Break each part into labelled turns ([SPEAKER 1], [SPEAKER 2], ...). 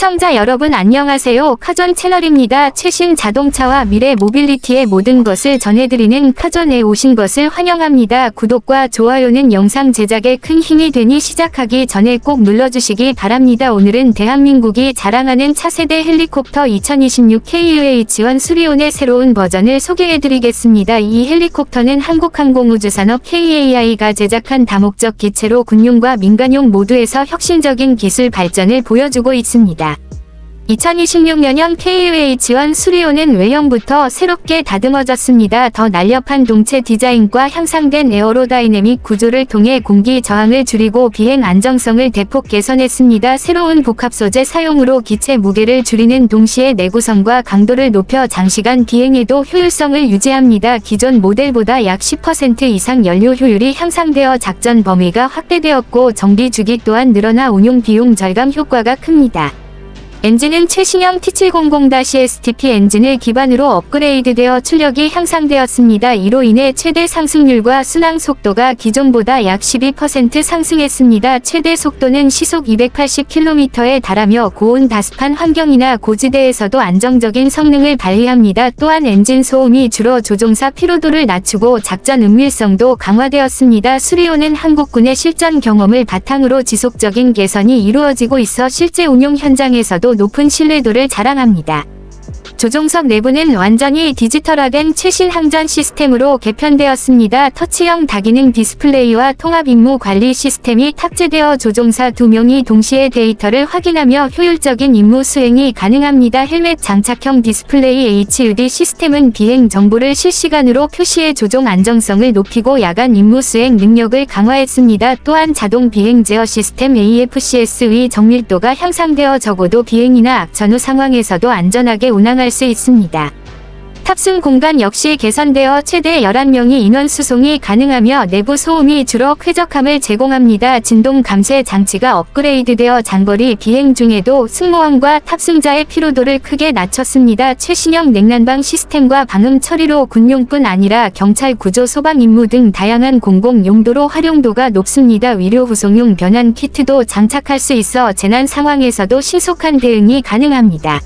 [SPEAKER 1] 시청자 여러분 안녕하세요. 카존 채널입니다. 최신 자동차와 미래 모빌리티의 모든 것을 전해드리는 카존에 오신 것을 환영합니다. 구독과 좋아요는 영상 제작에 큰 힘이 되니 시작하기 전에 꼭 눌러주시기 바랍니다. 오늘은 대한민국이 자랑하는 차세대 헬리콥터 2026 KUH-1 수리온의 새로운 버전을 소개해드리겠습니다. 이 헬리콥터는 한국항공우주산업 KAI가 제작한 다목적 기체로 군용과 민간용 모두에서 혁신적인 기술 발전을 보여주고 있습니다. 2026년형 KUH-1 수리온은 외형부터 새롭게 다듬어졌습니다. 더 날렵한 동체 디자인과 향상된 에어로다이내믹 구조를 통해 공기 저항을 줄이고 비행 안정성을 대폭 개선했습니다. 새로운 복합 소재 사용으로 기체 무게를 줄이는 동시에 내구성과 강도를 높여 장시간 비행에도 효율성을 유지합니다. 기존 모델보다 약 10% 이상 연료 효율이 향상되어 작전 범위가 확대되었고 정비 주기 또한 늘어나 운용 비용 절감 효과가 큽니다. 엔진은 최신형 T700-STP 엔진을 기반으로 업그레이드되어 출력이 향상되었습니다. 이로 인해 최대 상승률과 순항 속도가 기존보다 약 12% 상승했습니다. 최대 속도는 시속 280km에 달하며 고온 다습한 환경이나 고지대에서도 안정적인 성능을 발휘합니다. 또한 엔진 소음이 줄어 조종사 피로도를 낮추고 작전 은밀성도 강화되었습니다. 수리오는 한국군의 실전 경험을 바탕으로 지속적인 개선이 이루어지고 있어 실제 운용 현장에서도 높은 신뢰도를 자랑합니다. 조종석 내부는 완전히 디지털화된 최신 항전 시스템으로 개편되었습니다. 터치형 다기능 디스플레이와 통합 임무 관리 시스템이 탑재되어 조종사 두 명이 동시에 데이터를 확인하며 효율적인 임무 수행이 가능합니다. 헬멧 장착형 디스플레이 HUD 시스템은 비행 정보를 실시간으로 표시해 조종 안정성을 높이고 야간 임무 수행 능력을 강화했습니다. 또한 자동 비행 제어 시스템 AFCS의 정밀도가 향상되어 적어도 비행이나 악천 후 상황에서도 안전하게 운항 할 수 있습니다. 탑승 공간 역시 개선되어 최대 11명이 인원 수송이 가능하며 내부 소음이 줄어 쾌적함을 제공합니다. 진동 감쇄 장치가 업그레이드되어 장거리 비행 중에도 승무원과 탑승자의 피로도를 크게 낮췄습니다. 최신형 냉난방 시스템과 방음 처리로 군용뿐 아니라 경찰 구조 소방 임무 등 다양한 공공 용도로 활용도가 높습니다. 위료 후송용 변환 키트도 장착할 수 있어 재난 상황에서도 신속한 대응이 가능합니다.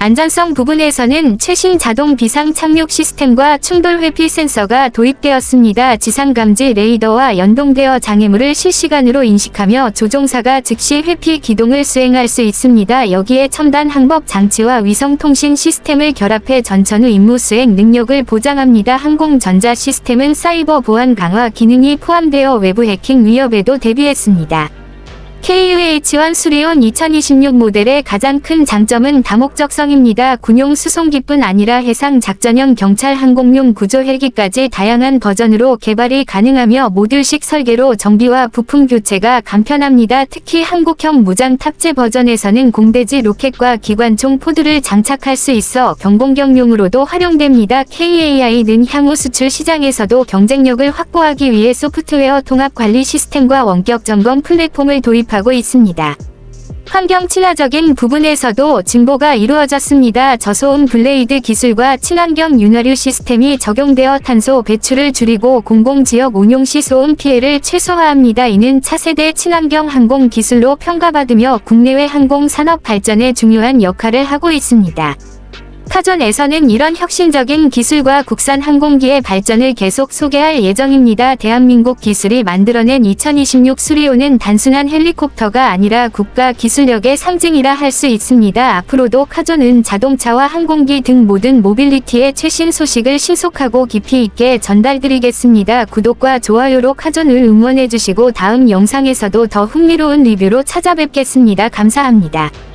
[SPEAKER 1] 안전성 부분에서는 최신 자동 비상 착륙 시스템과 충돌 회피 센서가 도입되었습니다. 지상 감지 레이더와 연동되어 장애물을 실시간으로 인식하며 조종사가 즉시 회피 기동을 수행할 수 있습니다. 여기에 첨단 항법 장치와 위성 통신 시스템을 결합해 전천 후 임무 수행 능력을 보장합니다. 항공전자 시스템은 사이버 보안 강화 기능이 포함되어 외부 해킹 위협에도 대비했습니다. KUH-1 수리온 2026 모델의 가장 큰 장점은 다목적성입니다. 군용 수송기뿐 아니라 해상 작전형 경찰 항공용 구조 헬기까지 다양한 버전으로 개발이 가능하며 모듈식 설계로 정비와 부품 교체가 간편합니다. 특히 한국형 무장 탑재 버전에서는 공대지 로켓과 기관총 포드를 장착할 수 있어 경공격용으로도 활용됩니다. KAI는 향후 수출 시장에서도 경쟁력을 확보하기 위해 소프트웨어 통합 관리 시스템과 원격 점검 플랫폼을 도입 하고 있습니다. 환경 친화적인 부분에서도 진보가 이루어졌습니다. 저소음 블레이드 기술과 친환경 윤활유 시스템이 적용되어 탄소 배출을 줄이고 공공지역 운용 시 소음 피해를 최소화합니다. 이는 차세대 친환경 항공 기술로 평가받으며 국내외 항공 산업 발전에 중요한 역할을 하고 있습니다. 카존에서는 이런 혁신적인 기술과 국산 항공기의 발전을 계속 소개할 예정입니다. 대한민국 기술이 만들어낸 2026 수리오는 단순한 헬리콥터가 아니라 국가 기술력의 상징이라 할 수 있습니다. 앞으로도 카존은 자동차와 항공기 등 모든 모빌리티의 최신 소식을 신속하고 깊이 있게 전달드리겠습니다. 구독과 좋아요로 카존을 응원해주시고 다음 영상에서도 더 흥미로운 리뷰로 찾아뵙겠습니다. 감사합니다.